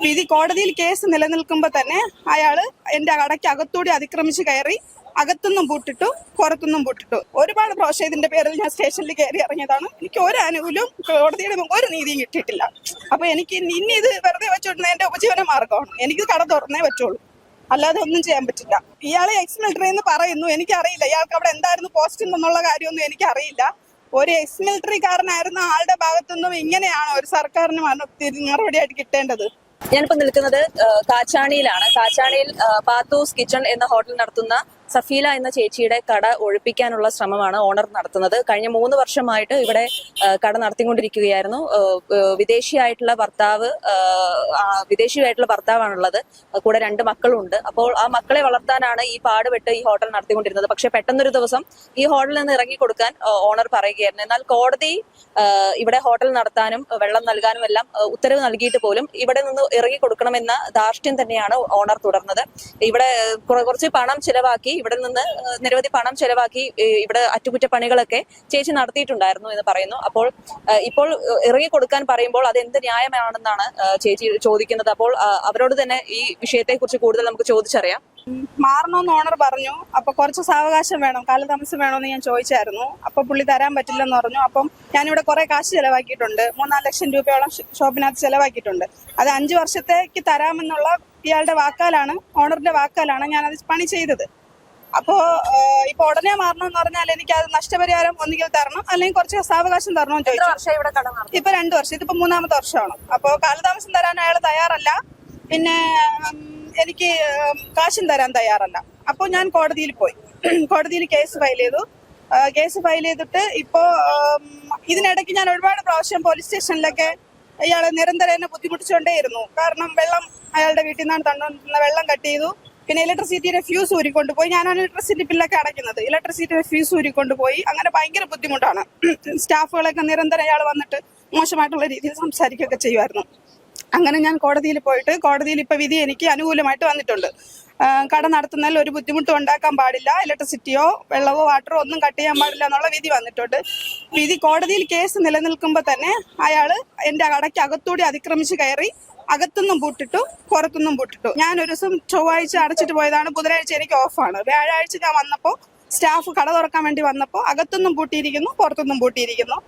വിധി കോടതിയിൽ കേസ് നിലനിൽക്കുമ്പോ തന്നെ അയാൾ എന്റെ കടയ്ക്ക് അകത്തൂടി അതിക്രമിച്ച് കയറി അകത്തുനിന്നും പൂട്ടിട്ടു പുറത്തുനിന്നും പൂട്ടിട്ടു. ഒരുപാട് പ്രാവശ്യം ഇതിന്റെ പേരിൽ ഞാൻ സ്റ്റേഷനിൽ കയറി ഇറങ്ങിയതാണ്. എനിക്ക് ഒരു ആനുകൂല്യവും കോടതിയുടെ ഒരു നീതിയും കിട്ടിയിട്ടില്ല. അപ്പൊ എനിക്ക് ഇനി ഇത് വെറുതെ വെച്ചോടുന്ന എന്റെ ഉപജീവന മാർഗമാണ് എനിക്ക് കട തുറന്നേ പറ്റുള്ളൂ. അല്ലാതെ ഒന്നും ചെയ്യാൻ പറ്റില്ല. ഇയാളെ എക്സ് മിലിറ്ററി എന്ന് പറയുന്നു. എനിക്കറിയില്ല. ഇയാൾക്ക് അവിടെ എന്തായിരുന്നു പോസ്റ്റ് എന്നുള്ള കാര്യമൊന്നും എനിക്കറിയില്ല. ഒരു എക്സ് മിലിറ്ററിക്കാരനായിരുന്ന ആളുടെ ഭാഗത്തുനിന്നും ഇങ്ങനെയാണ് ഒരു സർക്കാരിന് മറുപടിയായിട്ട് കിട്ടേണ്ടത്. ഞാനിപ്പോ നിൽക്കുന്നത് കാച്ചാണിയിലാണ്. കാച്ചാണിയിൽ പാത്തൂസ് കിച്ചൺ എന്ന ഹോട്ടൽ നടത്തുന്ന സഫീല എന്ന ചേച്ചിയുടെ കട ഒഴിപ്പിക്കാനുള്ള ശ്രമമാണ് ഓണർ നടത്തുന്നത്. കഴിഞ്ഞ മൂന്ന് വർഷമായിട്ട് ഇവിടെ കട നടത്തിക്കൊണ്ടിരിക്കുകയായിരുന്നു. വിദേശിയായിട്ടുള്ള ഭർത്താവ് വിദേശിയായിട്ടുള്ള ഭർത്താവാണുള്ളത്. കൂടെ രണ്ട് മക്കളുണ്ട്. അപ്പോൾ ആ മക്കളെ വളർത്താനാണ് ഈ പാടുപെട്ട് ഈ ഹോട്ടൽ നടത്തിക്കൊണ്ടിരുന്നത്. പക്ഷെ പെട്ടെന്നൊരു ദിവസം ഈ ഹോട്ടലിൽ നിന്ന് ഇറങ്ങി കൊടുക്കാൻ ഓണർ പറയുകയായിരുന്നു. എന്നാൽ കോടതി ഇവിടെ ഹോട്ടൽ നടത്താനും വെള്ളം നൽകാനും എല്ലാം ഉത്തരവ് നൽകിയിട്ട് പോലും ഇവിടെ നിന്ന് ഇറങ്ങി കൊടുക്കണമെന്ന ധാർഷ്ട്യം തന്നെയാണ് ഓണർ തുടർന്നത്. ഇവിടെ കുറച്ച് പണം ചെലവാക്കി ഇവിടെ നിന്ന് നിരവധി പണം ചെലവാക്കി ഇവിടെ അറ്റകുറ്റപ്പണികളൊക്കെ ചേച്ചി നടത്തിയിട്ടുണ്ടായിരുന്നു എന്ന് പറയുന്നു. അപ്പോൾ ഇപ്പോൾ ഇറങ്ങി കൊടുക്കാൻ പറയുമ്പോൾ അത് എന്ത് ന്യായമാണെന്നാണ് ചേച്ചി ചോദിക്കുന്നത്. അപ്പോൾ അവരോട് തന്നെ ഈ വിഷയത്തെ കുറിച്ച് കൂടുതൽ നമുക്ക് ചോദിച്ചറിയാം. മാറണമെന്ന് ഓണർ പറഞ്ഞു. അപ്പൊ കുറച്ച് സാവകാശം വേണം കാലതാമസം വേണമെന്ന് ഞാൻ ചോദിച്ചായിരുന്നു. അപ്പൊ പുള്ളി തരാൻ പറ്റില്ലെന്ന് പറഞ്ഞു. അപ്പം ഞാനിവിടെ കുറെ കാശ് ചെലവാക്കിയിട്ടുണ്ട്. മൂന്നാൽ ലക്ഷം രൂപയോളം ഷോപ്പിനകത്ത് ചെലവാക്കിയിട്ടുണ്ട്. അത് അഞ്ചു വർഷത്തേക്ക് തരാമെന്നുള്ള ഇയാളുടെ വാക്കാലാണ് ഓണറിന്റെ വാക്കാലാണ് ഞാനത് പണി ചെയ്തത്. അപ്പോ ഇപ്പൊ ഉടനെ മാറണം എന്ന് പറഞ്ഞാൽ എനിക്ക് അത് നഷ്ടപരിഹാരം ഒന്നുകിൽ തരണം അല്ലെങ്കിൽ കുറച്ച് സാവകാശം തരണം ചോദിച്ചു. ഇപ്പൊ രണ്ടു വർഷം ഇതിപ്പോ മൂന്നാമത്തെ വർഷമാണ്. അപ്പോ കാലതാമസം തരാൻ അയാൾ തയ്യാറല്ല. പിന്നെ എനിക്ക് കാശും തരാൻ തയ്യാറല്ല. അപ്പോൾ ഞാൻ കോടതിയിൽ പോയി. കോടതിയിൽ കേസ് ഫയൽ ചെയ്തു. കേസ് ഫയൽ ചെയ്തിട്ട് ഇപ്പോ ഇതിനിടയ്ക്ക് ഞാൻ ഒരുപാട് പ്രാവശ്യം പോലീസ് സ്റ്റേഷനിലൊക്കെ ഇയാളെ നിരന്തരം എന്നെ ബുദ്ധിമുട്ടിച്ചുകൊണ്ടേയിരുന്നു. കാരണം വെള്ളം അയാളുടെ വീട്ടിൽ നിന്നാണ് തണ്ടുകൊണ്ടിരുന്ന വെള്ളം കട്ട് ചെയ്തു. പിന്നെ ഇലക്ട്രിസിറ്റിയുടെ ഫ്യൂസ് ഊരിക്കൊണ്ട് പോയി ഞാനാണ് ഇലക്ട്രിസിറ്റി ബില്ലൊക്കെ അടയ്ക്കുന്നത്. ഇലക്ട്രിസിറ്റിയുടെ ഫ്യൂസ് ഊരിക്കൊണ്ട് പോയി അങ്ങനെ ഭയങ്കര ബുദ്ധിമുട്ടാണ്. സ്റ്റാഫുകളൊക്കെ നിരന്തരം അയാൾ വന്നിട്ട് മോശമായിട്ടുള്ള രീതിയിൽ സംസാരിക്കുകയൊക്കെ ചെയ്യുമായിരുന്നു. അങ്ങനെ ഞാൻ കോടതിയിൽ പോയിട്ട് കോടതിയിൽ ഇപ്പൊ വിധി എനിക്ക് അനുകൂലമായിട്ട് വന്നിട്ടുണ്ട്. കട നടത്തുന്നതിൽ ഒരു ബുദ്ധിമുട്ടും ഉണ്ടാക്കാൻ പാടില്ല. ഇലക്ട്രിസിറ്റിയോ വെള്ളമോ വാട്ടറോ ഒന്നും കട്ട് ചെയ്യാൻ പാടില്ല എന്നുള്ള വിധി വന്നിട്ടുണ്ട്. വിധി കോടതിയിൽ കേസ് നിലനിൽക്കുമ്പോൾ തന്നെ അയാൾ എന്റെ കടയ്ക്ക് അകത്തൂടി അതിക്രമിച്ച് കയറി അകത്തുനിന്നും പൂട്ടിട്ടു പുറത്തുനിന്നും പൂട്ടിട്ടു. ഞാൻ ഒരു ദിവസം ചൊവ്വാഴ്ച അടച്ചിട്ട് പോയതാണ്. ബുധനാഴ്ച എനിക്ക് ഓഫാണ് വ്യാഴാഴ്ച ഞാൻ വന്നപ്പോൾ സ്റ്റാഫ് കട തുറക്കാൻ വേണ്ടി വന്നപ്പോൾ അകത്തുനിന്നും പൂട്ടിയിരിക്കുന്നു പുറത്തുനിന്നും പൂട്ടിയിരിക്കുന്നു.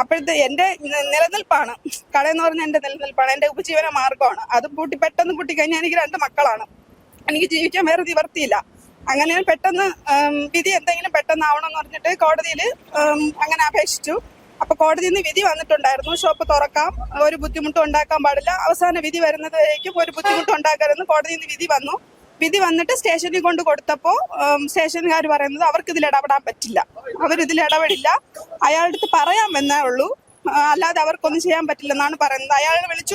അപ്പോഴത്തെ എന്റെ നിലനിൽപ്പാണ്. കട എന്ന് പറഞ്ഞ എന്റെ നിലനിൽപ്പാണ്. എന്റെ ഉപജീവന മാർഗമാണ് അത് പൂട്ടി പെട്ടെന്ന് പൂട്ടി കഴിഞ്ഞാൽ എനിക്ക് രണ്ട് മക്കളാണ്. എനിക്ക് ജീവിക്കാൻ വേറെ നിവർത്തിയില്ല. അങ്ങനെ പെട്ടെന്ന് വിധി എന്തെങ്കിലും പെട്ടെന്ന് ആവണമെന്ന് പറഞ്ഞിട്ട് കോടതിയിൽ അങ്ങനെ അപേക്ഷിച്ചു. അപ്പൊ കോടതിയിൽ നിന്ന് വിധി വന്നിട്ടുണ്ടായിരുന്നു. ഷോപ്പ് തുറക്കാം. ഒരു ബുദ്ധിമുട്ടും ഉണ്ടാക്കാൻ പാടില്ല. അവസാന വിധി വരുന്നതിലേക്കും ഒരു ബുദ്ധിമുട്ടും ഉണ്ടാക്കരുതെന്ന് കോടതിയിൽ നിന്ന് വിധി വന്നു. വിധി വന്നിട്ട് സ്റ്റേഷനിൽ കൊണ്ട് കൊടുത്തപ്പോ സ്റ്റേഷനുകാർ പറയുന്നത് അവർക്ക് ഇതിൽ ഇടപെടാൻ പറ്റില്ല. അവരിതിൽ ഇടപെടില്ല. അയാളുടെ അടുത്ത് പറയാമെന്നേ ഉള്ളൂ. അല്ലാതെ അവർക്കൊന്നും ചെയ്യാൻ പറ്റില്ലെന്നാണ് പറയുന്നത്. അയാൾ വിളിച്ചു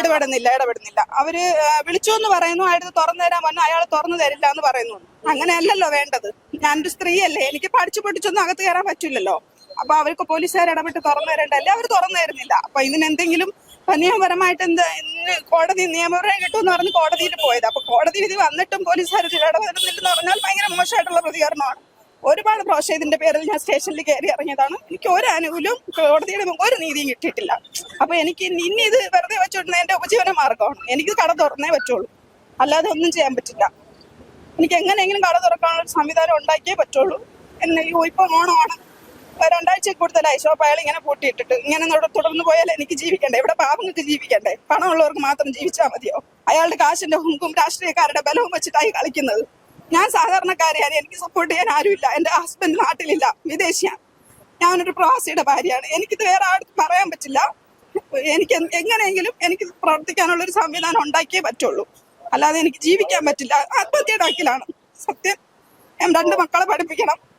ഇടപെടുന്നില്ല ഇടപെടുന്നില്ല. അവർ വിളിച്ചു എന്ന് പറയുന്നു. അയാൾ തുറന്നു തരാൻ പറഞ്ഞു. അയാൾ തുറന്നു തരില്ല എന്ന് പറയുന്നു. അങ്ങനെയല്ലല്ലോ വേണ്ടത്. ഞാനൊരു സ്ത്രീയല്ലേ. എനിക്ക് പഠിച്ചു പൊട്ടിച്ചൊന്നും അകത്ത് കയറാൻ പറ്റില്ലല്ലോ. അപ്പൊ അവർക്ക് പോലീസുകാർ ഇടപെട്ട് തുറന്നു തരണ്ടല്ലേ അവർ തുറന്നു തരുന്നില്ല. അപ്പൊ ഇതിനെന്തെങ്കിലും നിയമപരമായിട്ട് എന്ത് കോടതി നിയമപരം കിട്ടുമെന്ന് പറഞ്ഞ് കോടതിയിൽ പോയത്. അപ്പൊ കോടതി വിധി വന്നിട്ടും പോലീസുകാർ ഇടപെടുന്നില്ലെന്ന് പറഞ്ഞാൽ ഭയങ്കര മോശമായിട്ടുള്ള പ്രതികരണമാണ്. ഒരുപാട് പ്രാവശ്യം ഇതിന്റെ പേരിൽ ഞാൻ സ്റ്റേഷനിൽ കയറി ഇറങ്ങിയതാണ്. എനിക്ക് ഒരു ആനുകൂല്യവും കോടതിയുടെ ഒരു നീതിയും കിട്ടിയിട്ടില്ല. അപ്പൊ എനിക്ക് ഇനി ഇത് വെറുതെ വെച്ചോണ്ടുന്ന എന്റെ ഉപജീവന മാർഗമാണ്. എനിക്ക് കട തുറന്നേ പറ്റുള്ളൂ. അല്ലാതെ ഒന്നും ചെയ്യാൻ പറ്റില്ല. എനിക്ക് എങ്ങനെയെങ്കിലും കട തുറക്കാനുള്ള സംവിധാനം ഉണ്ടാക്കിയേ പറ്റുള്ളൂ. എന്നെ ഇപ്പൊ ഓണമാണ്. രണ്ടാഴ്ച കൂടുതലായി. ഷോപ്പ് അയാൾ ഇങ്ങനെ പൂട്ടിയിട്ടിട്ട്. ഇങ്ങനെ തുട- തുടർന്ന് പോയാലേ എനിക്ക് ജീവിക്കണ്ടേ? ഇവിടെ പാവങ്ങൾക്ക് ജീവിക്കണ്ടേ? പണമുള്ളവർക്ക് മാത്രം ജീവിച്ചാൽ മതിയോ? അയാളുടെ കാശിന്റെ ഹുങ്കും രാഷ്ട്രീയക്കാരുടെ ബലവും വെച്ചിട്ടായി കളിക്കുന്നത്. ഞാൻ സാധാരണക്കാരെയാണ്. എനിക്ക് സപ്പോർട്ട് ചെയ്യാൻ ആരുമില്ല. എന്റെ ഹസ്ബൻഡ് നാട്ടിലില്ല. വിദേശിയാണ്. ഞാനൊരു പ്രവാസിയുടെ ഭാര്യയാണ്. എനിക്കിത് വേറെ ആർക്കും പറയാൻ പറ്റില്ല. എനിക്ക് എങ്ങനെയെങ്കിലും എനിക്ക് പ്രവർത്തിക്കാനുള്ള ഒരു സംവിധാനം ഉണ്ടാക്കിയേ പറ്റുള്ളൂ. അല്ലാതെ എനിക്ക് ജീവിക്കാൻ പറ്റില്ല. ആത്മഹത്യയുടെ വക്കിലാണ്. സത്യം. ഞാൻ രണ്ട് മക്കളെ പഠിപ്പിക്കണം.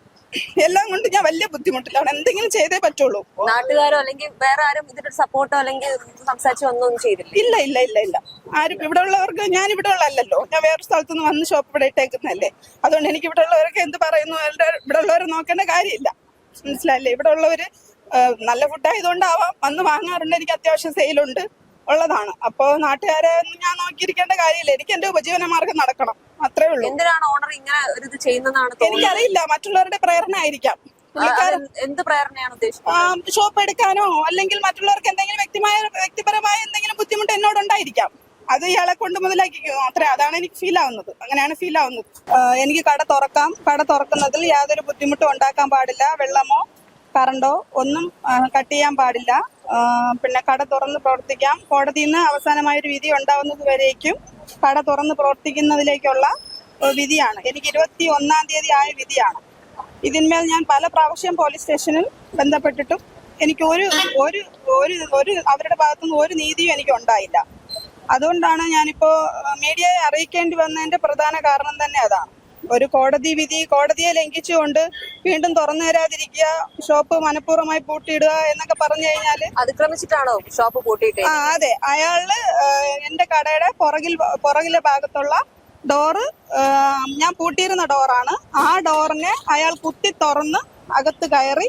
എല്ലാം കൊണ്ട് ഞാൻ വലിയ ബുദ്ധിമുട്ടിലാണ്. എന്തെങ്കിലും ചെയ്തേ പറ്റുള്ളൂ. നാട്ടുകാരോ അല്ലെങ്കിൽ വേറെ ആരും ഇതിന്റെ സപ്പോർട്ടോ അല്ലെങ്കിൽ സംസാരിച്ചു ഒന്നും ചെയ്തില്ല. ഇല്ല ഇല്ല ഇല്ല ഇല്ല. ആരും ഇവിടെ ഉള്ളവർക്ക് ഞാൻ ഇവിടെ ഉള്ളല്ലോ ഞാൻ വേറെ സ്ഥലത്തു നിന്ന് വന്ന് ഷോപ്പ് ഇവിടെ ഇട്ടേക്കുന്നല്ലേ അതുകൊണ്ട് എനിക്ക് ഇവിടെ ഉള്ളവരൊക്കെ എന്ത് പറയുന്നു? അവരുടെ ഇവിടെ ഉള്ളവരെ നോക്കേണ്ട കാര്യമില്ല. മനസ്സിലായില്ലേ? ഇവിടെ ഉള്ളവര് നല്ല ഫുഡായതുകൊണ്ടാവാം വന്ന് വാങ്ങാറുണ്ട്. എനിക്ക് അത്യാവശ്യം സെയിലുണ്ട് ഉള്ളതാണ്. അപ്പോൾ നാട്ടുകാരെ ഞാൻ നോക്കിയിരിക്കേണ്ട കാര്യമില്ല. എനിക്ക് എന്റെ ഉപജീവന മാർഗം നടക്കണം. അത്രേ ഉള്ളൂ. എന്തിനാണ് ഓണർ ഇങ്ങനെ ഒരു ഇത് ചെയ്യുന്നതാണ് എനിക്കറിയില്ല. മറ്റുള്ളവരുടെ പ്രേരണ ആയിരിക്കാം. എന്ത് പ്രേരണയാണ് ഉദ്ദേശിക്കുന്നത്? ഷോപ്പ് എടുക്കാനോ അല്ലെങ്കിൽ മറ്റുള്ളവർക്ക് എന്തെങ്കിലും വ്യക്തിമായ വ്യക്തിപരമായ എന്തെങ്കിലും ബുദ്ധിമുട്ട് എന്നോട് ഉണ്ടായിരിക്കാം. അത് ഇയാളെ കൊണ്ട് മുതലാക്കിക്കോ. അത്ര. അതാണ് എനിക്ക് ഫീൽ ആവുന്നത്. അങ്ങനെയാണ് ഫീൽ ആവുന്നത്. എനിക്ക് കട തുറക്കാം. കട തുറക്കുന്നതിൽ യാതൊരു ബുദ്ധിമുട്ടും ഉണ്ടാക്കാൻ പാടില്ല. വെള്ളമോ കറണ്ടോ ഒന്നും കട്ട് ചെയ്യാൻ പാടില്ല. പിന്നെ കട തുറന്ന് പ്രവർത്തിക്കാം. കോടതിയിൽ നിന്ന് അവസാനമായ ഒരു വിധി ഉണ്ടാവുന്നത് വരേക്കും കട തുറന്ന് പ്രവർത്തിക്കുന്നതിലേക്കുള്ള വിധിയാണ്. എനിക്ക് ഇരുപത്തി ഒന്നാം തീയതി ആയ വിധിയാണ്. ഇതിന്മേൽ ഞാൻ പല പ്രാവശ്യം പോലീസ് സ്റ്റേഷനിൽ ബന്ധപ്പെട്ടിട്ടും എനിക്ക് ഒരു ഒരു ഒരു ഒരു അവരുടെ ഭാഗത്തുനിന്ന് ഒരു നീതിയും എനിക്ക് ഉണ്ടായില്ല. അതുകൊണ്ടാണ് ഞാനിപ്പോ മീഡിയയെ അറിയിക്കേണ്ടി വന്നതിന്റെ പ്രധാന കാരണം തന്നെ അതാണ്. ഒരു കോടതി വിധി കോടതിയെ ലംഘിച്ചുകൊണ്ട് വീണ്ടും തുറന്നു തരാതിരിക്കുക ഷോപ്പ് മനഃപൂർവമായി പൂട്ടിയിടുക എന്നൊക്കെ പറഞ്ഞു കഴിഞ്ഞാൽ അതിക്രമിച്ചിട്ടാണോ ഷോപ്പ് പൂട്ടിയിട്ട്? ആ അതെ. അയാൾ എന്റെ കടയുടെ പുറകിൽ പുറകിലെ ഭാഗത്തുള്ള ഡോറ് ഞാൻ പൂട്ടിയിരുന്ന ഡോറാണ് ആ ഡോറിനെ അയാൾ കുത്തി തുറന്ന് അകത്ത് കയറി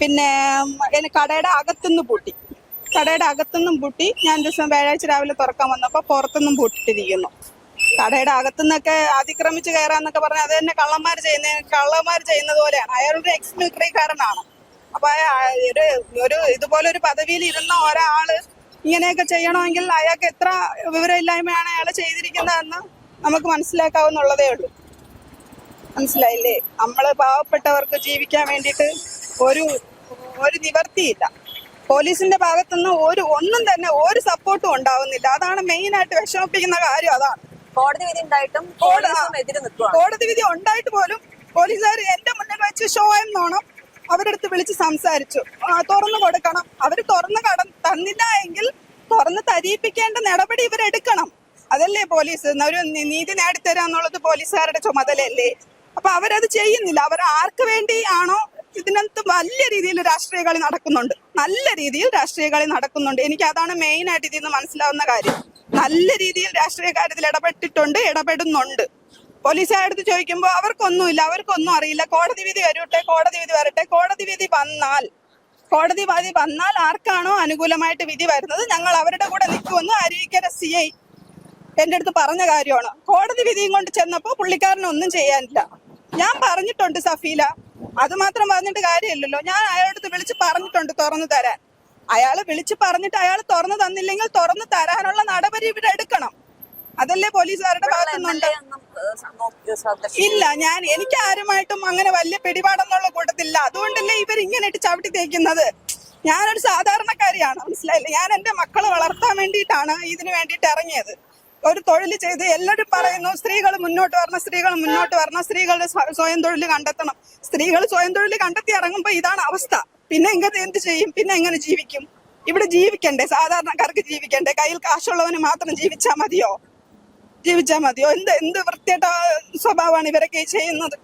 പിന്നെ കടയുടെ അകത്തുനിന്ന് പൂട്ടി. കടയുടെ അകത്തുനിന്നും പൂട്ടി ഞാൻ ദിവസം വ്യാഴാഴ്ച രാവിലെ തുറക്കാൻ വന്നപ്പോൾ പുറത്തുനിന്നും പൂട്ടിട്ടിരിക്കുന്നു. കടയുടെ അകത്തുനിന്നൊക്കെ അതിക്രമിച്ച് കയറാന്നൊക്കെ പറഞ്ഞാൽ അത് തന്നെ കള്ളന്മാർ ചെയ്യുന്ന കള്ളന്മാർ ചെയ്യുന്നത് പോലെയാണ്. അയാളൊരു എക്സ് മിലിറ്ററിക്കാരനാണ് അപ്പൊ ഒരു ഒരു ഇതുപോലെ ഒരു പദവിയിൽ ഇരുന്ന ഒരാൾ ഇങ്ങനെയൊക്കെ ചെയ്യണമെങ്കിൽ അയാൾക്ക് എത്ര വിവരമില്ലായ്മയാണ് അയാൾ ചെയ്തിരിക്കുന്നതെന്ന് നമുക്ക് മനസ്സിലാക്കാവുന്നുള്ളതേ ഉള്ളൂ. മനസ്സിലായില്ലേ? നമ്മൾ പാവപ്പെട്ടവർക്ക് ജീവിക്കാൻ വേണ്ടിയിട്ട് ഒരു ഒരു നിവർത്തിയില്ല. പോലീസിന്റെ ഭാഗത്തുനിന്ന് ഒരു ഒന്നും തന്നെ ഒരു സപ്പോർട്ടും ഉണ്ടാവുന്നില്ല. അതാണ് മെയിനായിട്ട് വിഷമിപ്പിക്കുന്ന കാര്യം. അതാണ്. കോടതി വിധി ഉണ്ടായിട്ടും പോലീസും എതിര് നിൽക്കുക കോടതി വിധി ഉണ്ടായിട്ട് പോലും പോലീസുകാർ എന്റെ മുന്നിൽ വെച്ച് ഷോ എന്നോണം അവരെടുത്ത് വിളിച്ച് സംസാരിച്ചു. തുറന്നു കൊടുക്കണം. അവർ തുറന്ന് കട തന്നില്ല എങ്കിൽ തുറന്ന് തരിയിപ്പിക്കേണ്ട നടപടി ഇവരെടുക്കണം അതല്ലേ പോലീസ്? ഒരു നീതി നേടിത്തരാ എന്നുള്ളത് പോലീസുകാരുടെ ചുമതലയല്ലേ? അപ്പൊ അവരത് ചെയ്യുന്നില്ല. അവർ ആർക്ക് വേണ്ടി ആണോ ഇതിനകത്ത് വലിയ രീതിയിൽ രാഷ്ട്രീയ കളി നടക്കുന്നുണ്ട്. നല്ല രീതിയിൽ രാഷ്ട്രീയ കളി നടക്കുന്നുണ്ട്. എനിക്ക് അതാണ് മെയിൻ ആയിട്ട് ഇതിന്ന് മനസ്സിലാവുന്ന കാര്യം. നല്ല രീതിയിൽ രാഷ്ട്രീയ കാര്യത്തിൽ ഇടപെട്ടിട്ടുണ്ട് ഇടപെടുന്നുണ്ട്. പോലീസുകാരടുത്ത് ചോദിക്കുമ്പോൾ അവർക്കൊന്നുമില്ല അവർക്കൊന്നും അറിയില്ല. കോടതി വിധി വരട്ടെ കോടതി വിധി വരട്ടെ. കോടതി വിധി വന്നാൽ കോടതി വിധി വന്നാൽ ആർക്കാണോ അനുകൂലമായിട്ട് വിധി വരുന്നത്? ഞങ്ങൾ അവരുടെ കൂടെ നിൽക്കുമെന്ന് അരുവിക്കര സി ഐ എന്റെ അടുത്ത് പറഞ്ഞ കാര്യമാണ്. കോടതി വിധിയും കൊണ്ട് ചെന്നപ്പോ പുള്ളിക്കാരനൊന്നും ചെയ്യാനില്ല. ഞാൻ പറഞ്ഞിട്ടുണ്ട് സഫീല. അത് മാത്രം പറഞ്ഞിട്ട് കാര്യമില്ലല്ലോ. ഞാൻ അയാളടുത്ത് വിളിച്ച് പറഞ്ഞിട്ടുണ്ട് തുറന്നു തരാൻ. അയാൾ വിളിച്ച് പറഞ്ഞിട്ട് അയാൾ തുറന്നു തന്നില്ലെങ്കിൽ തുറന്നു തരാനുള്ള നടപടി ഇവിടെ എടുക്കണം. അതല്ലേ പോലീസുകാരുടെ ഭാഗത്തുനിന്നുണ്ട്. ഇല്ല ഞാൻ എനിക്ക് ആരുമായിട്ടും അങ്ങനെ വലിയ പിടിപാടൊന്നുള്ള കൂട്ടത്തില്ല അതുകൊണ്ടല്ലേ ഇവർ ഇങ്ങനെ ഇട്ട് ചവിട്ടി തേക്കുന്നത്? ഞാനൊരു സാധാരണക്കാരിയാണ് മനസ്സിലായില്ലേ? ഞാൻ എന്റെ മക്കളെ വളർത്താൻ വേണ്ടിയിട്ടാണ് ഇതിനു വേണ്ടിയിട്ട് ഇറങ്ങിയത്. ഒരു തൊഴിൽ ചെയ്ത് എല്ലാവരും പറയുന്നു സ്ത്രീകൾ മുന്നോട്ട് വരണം സ്ത്രീകൾ മുന്നോട്ട് വരണം സ്ത്രീകളുടെ സ്വയം തൊഴിൽ കണ്ടെത്തണം. സ്ത്രീകൾ സ്വയം തൊഴിൽ കണ്ടെത്തി ഇറങ്ങുമ്പോൾ ഇതാണ് അവസ്ഥ. പിന്നെ എങ്ങനെ എന്ത് ചെയ്യും? പിന്നെ എങ്ങനെ ജീവിക്കും? ഇവിടെ ജീവിക്കണ്ടേ? സാധാരണക്കാർക്ക് ജീവിക്കണ്ടേ? കയ്യിൽ കാശുള്ളവന് മാത്രം ജീവിച്ചാൽ മതിയോ? ജീവിച്ചാൽ മതിയോ? എന്ത് എന്ത് വൃത്തിയായിട്ട സ്വഭാവമാണ് ഇവരൊക്കെ ചെയ്യുന്നത്?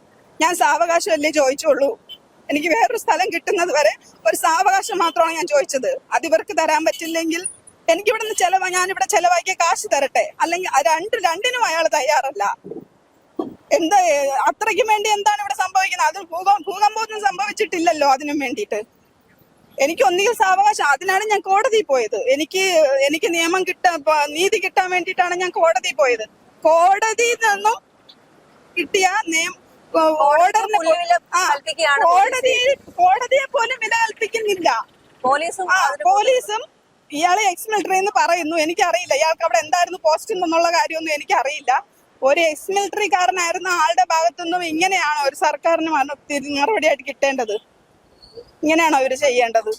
ഞാൻ സാവകാശമല്ലേ ചോദിച്ചുള്ളൂ? എനിക്ക് വേറൊരു സ്ഥലം കിട്ടുന്നത് വരെ ഒരു സാവകാശം മാത്രമാണ് ഞാൻ ചോദിച്ചത്. അതിവർക്ക് തരാൻ പറ്റില്ലെങ്കിൽ എനിക്ക് ഇവിടുന്ന് ചെലവ് ഞാൻ ഇവിടെ ചെലവാക്കിയ കാശ് തരട്ടെ. അല്ലെങ്കിൽ രണ്ട് രണ്ടിനും അയാൾ തയ്യാറല്ല. എന്താ അത്രയ്ക്കും വേണ്ടി എന്താണ് ഇവിടെ സംഭവിക്കുന്നത്? അത് ഭൂകം ഭൂകമ്പമൊന്നും സംഭവിച്ചിട്ടില്ലല്ലോ അതിനും വേണ്ടിയിട്ട്. എനിക്ക് ഒന്നുകിൽ സാവകാശം അതിനാണ് ഞാൻ കോടതിയിൽ പോയത്. എനിക്ക് എനിക്ക് നിയമം കിട്ടാൻ നീതി കിട്ടാൻ വേണ്ടിയിട്ടാണ് ഞാൻ കോടതിയിൽ പോയത്. കോടതിയിൽ നിന്നും കിട്ടിയ നിയമ ഓർഡറിനെ പോ- പുല്ലുവില ആ, കൽപ്പിക്കുകയാണ് കോടതി കോടതിയെ പോലും വില കൽപ്പിക്കുന്നില്ല പോലീസും ഇയാളെ എക്സ് മിലിറ്ററി എന്ന് പറയുന്നു. എനിക്കറിയില്ല. ഇയാൾക്ക് അവിടെ എന്തായിരുന്നു പോസ്റ്റ് എന്നുള്ള കാര്യമൊന്നും എനിക്കറിയില്ല. ഒരു എക്സ് മിലിറ്ററിക്കാരനായിരുന്ന ആളുടെ ഭാഗത്തുനിന്നും ഇങ്ങനെയാണോ ഒരു സർക്കാരിന് മറുപടി ആയിട്ട് മറുപടിയായിട്ട് കിട്ടേണ്ടത്? ഇങ്ങനെയാണോ ഇവർ ചെയ്യേണ്ടത്?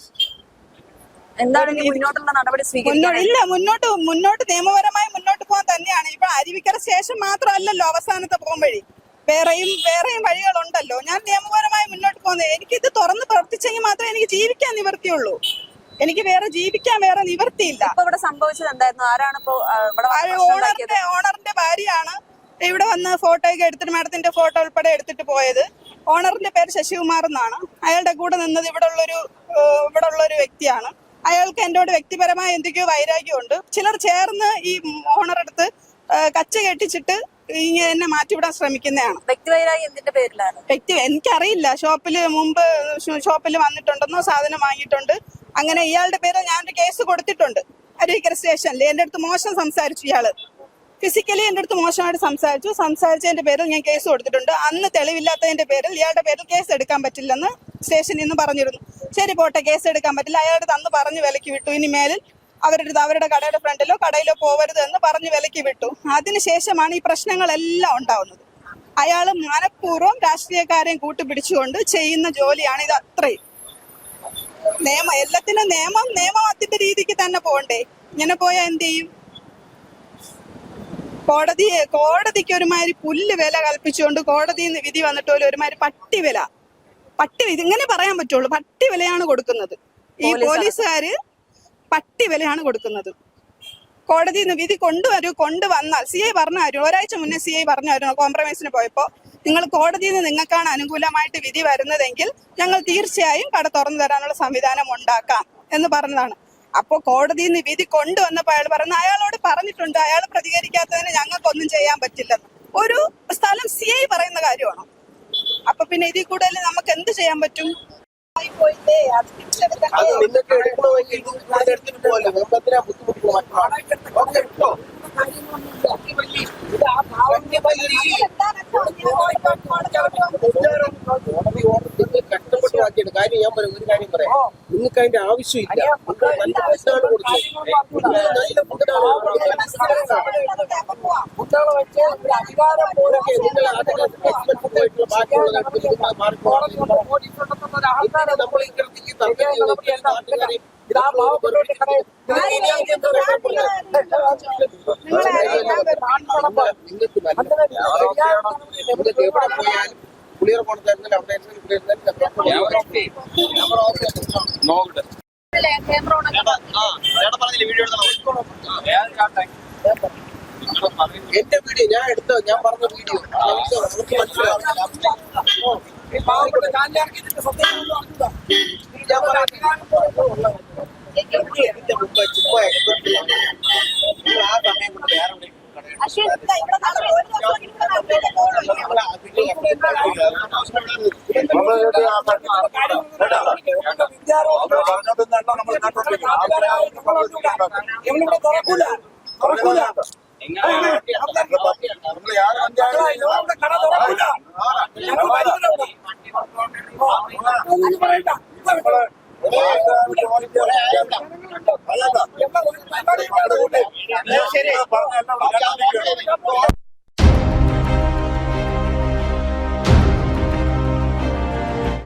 ഇല്ല മുന്നോട്ട് മുന്നോട്ട് നിയമപരമായി മുന്നോട്ട് പോകാൻ തന്നെയാണ്. ഇപ്പൊ അരുവിക്കര ശേഷം മാത്രമല്ലല്ലോ അവസാനത്തെ പോകാൻ വഴി. വേറെയും വേറെയും വഴികളുണ്ടല്ലോ. ഞാൻ നിയമപരമായി മുന്നോട്ട് പോകുന്നത്. എനിക്കിത് തുറന്ന് പ്രവർത്തിച്ചെങ്കിൽ മാത്രമേ എനിക്ക് ജീവിക്കാൻ നിവർത്തിയുള്ളൂ എനിക്ക് വേറെ ജീവിക്കാൻ വേറെ നിവർത്തിയില്ല ഇപ്പൊ ഇവിടെ സംഭവിച്ചത് എന്തായിരുന്നു ആരാണ് ഇപ്പൊ ഓണറിന്റെ ഓണറിന്റെ ഭാര്യയാണ് ഇവിടെ വന്ന് ഫോട്ടോ ഒക്കെ എടുത്തിട്ട് മാഡത്തിന്റെ ഫോട്ടോ ഉൾപ്പെടെ എടുത്തിട്ട് പോയത്. ഓണറിന്റെ പേര് ശശികുമാർ എന്നാണ്. അയാളുടെ കൂടെ നിന്നത് ഇവിടെ ഉള്ളൊരു ഇവിടെ ഉള്ളൊരു വ്യക്തിയാണ്. അയാൾക്ക് എന്നോട് വ്യക്തിപരമായ എന്തൊക്കെയോ വൈരാഗ്യമുണ്ട്. ചിലർ ചേർന്ന് ഈ ഓണറെടുത്ത് കച്ച കെട്ടിച്ചിട്ട് എന്നെ മാറ്റിവിടാൻ ശ്രമിക്കുന്നതാണ്. വ്യക്തിവൈരാഗ്യം എന്തിന്റെ പേരിലാണ്? വ്യക്തി എനിക്കറിയില്ല. ഷോപ്പിൽ മുമ്പ് ഷോപ്പിൽ വന്നിട്ടുണ്ടെന്നോ സാധനം വാങ്ങിയിട്ടുണ്ട്. അങ്ങനെ ഇയാളുടെ പേരിൽ ഞാനൊരു കേസ് കൊടുത്തിട്ടുണ്ട്. അരുവിക്കര സ്റ്റേഷനിൽ. എന്റെ അടുത്ത് മോശം സംസാരിച്ചു ഇയാൾ. ഫിസിക്കലി എന്റെ അടുത്ത് മോശമായിട്ട് സംസാരിച്ചു. സംസാരിച്ചതിന്റെ പേരിൽ ഞാൻ കേസ് കൊടുത്തിട്ടുണ്ട്. അന്ന് തെളിവില്ലാത്തതിന്റെ പേരിൽ ഇയാളുടെ പേരിൽ കേസ് എടുക്കാൻ പറ്റില്ലെന്ന് സ്റ്റേഷനിൽ നിന്ന് പറഞ്ഞിരുന്നു. ശരി പോട്ടെ കേസ് എടുക്കാൻ പറ്റില്ല. അയാളുടെ തന്ന് പറഞ്ഞു വിലക്ക് വിട്ടു. ഇനി മേലിൽ അവരുടെ അവരുടെ കടയുടെ ഫ്രണ്ടിലോ കടയിലോ പോകരുത് എന്ന് പറഞ്ഞ് വിലക്ക് വിട്ടു. അതിനുശേഷമാണ് ഈ പ്രശ്നങ്ങളെല്ലാം ഉണ്ടാവുന്നത്. അയാൾ മനഃപൂർവം രാഷ്ട്രീയക്കാരെയും കൂട്ടുപിടിച്ചുകൊണ്ട് ചെയ്യുന്ന ജോലിയാണ് ഇത് അത്രയും. നിയമം എല്ലാത്തിനും നിയമം നിയമത്തിന്റെ രീതിക്ക് തന്നെ പോകണ്ടേ? ഇങ്ങനെ പോയാൽ എന്ത് ചെയ്യും? കോടതി കോടതിക്ക് ഒരുമാതിരി പുല്ല് വില കൽപ്പിച്ചുകൊണ്ട് കോടതിയിൽ നിന്ന് വിധി വന്നിട്ട് പോലും ഒരുമാതിരി പട്ടി വില പട്ടി ഇതിങ്ങനെ ഇങ്ങനെ പറയാൻ പറ്റുള്ളൂ. പട്ടി വിലയാണ് കൊടുക്കുന്നത്. ഈ പോലീസുകാര് പട്ടി വിലയാണ് കൊടുക്കുന്നത്. കോടതിയിൽ നിന്ന് വിധി കൊണ്ടുവരൂ കൊണ്ടുവന്നാൽ സി ഐ പറഞ്ഞായിരുന്നു ഒരാഴ്ച മുന്നേ സി ഐ പറഞ്ഞായിരുന്നു കോംപ്രമൈസിന് പോയപ്പോ നിങ്ങൾ കോടതിയിൽ നിന്ന് നിങ്ങൾക്കാണ് അനുകൂലമായിട്ട് വിധി വരുന്നതെങ്കിൽ ഞങ്ങൾ തീർച്ചയായും കട തുറന്നു തരാനുള്ള സംവിധാനം ഉണ്ടാക്കാം എന്ന് പറഞ്ഞതാണ്. അപ്പോ കോടതിയിൽ നിന്ന് വിധി കൊണ്ടുവന്നപ്പോൾ അയാൾ പറഞ്ഞു അയാളോട് പറഞ്ഞിട്ടുണ്ട് അയാൾ പ്രതികരിക്കാത്തതിന് ഞങ്ങൾക്കൊന്നും ചെയ്യാൻ പറ്റില്ല. ഒരു സ്ഥലം സി ഐ പറയുന്ന കാര്യമാണോ? അപ്പൊ പിന്നെ ഇതിൽ കൂടുതൽ നമുക്ക് എന്ത് ചെയ്യാൻ പറ്റും? അത് നിങ്ങൾക്ക് എടുക്കണമെങ്കിൽ ഇവിടെ എടുത്തിട്ട് പോകല്ലോ മെമ്പത്തിനാ ബുദ്ധിമുട്ട് മാറ്റണം ഓക്കെ കേട്ടോ ഇത് ആ നിങ്ങൾ കാര്യം ഞാൻ പറയാം ഒരു കാര്യം പറയാം നിങ്ങൾക്ക് അതിന്റെ ആവശ്യമില്ല നല്ല ഫുഡാണ് നിങ്ങൾ നല്ല ഫുഡാണ് നമ്മൾ ഈ കിടത്തിക്ക് തർക്കം ഇതാ പാവപ്പെട്ടവരുടെ കടയിൽ നിങ്ങൾക്ക് നിങ്ങൾക്ക് എവിടെ പോയാലും പുളിയർ കൊടുത്തായിരുന്നാലും അവിടെ ഇരുന്നാലും ഇവിടെ എന്റെ വീഡിയോ ഞാൻ എടുത്ത ഞാൻ പറഞ്ഞ വീഡിയോ മനസ്സിലാവും ആ സമയം കൊണ്ട് വേറെ എവിടെയെങ്കിലും കടയിൽ പക്ഷേ ഇതാ ഇവിടെ നടന്ന് ഒരു ദിവസം ഇവിടെ നടന്നിട്ട് പോകുന്നില്ല. നമ്മൾ ഇവനിവിടെ തുറക്കൂല. തുറക്കൂല.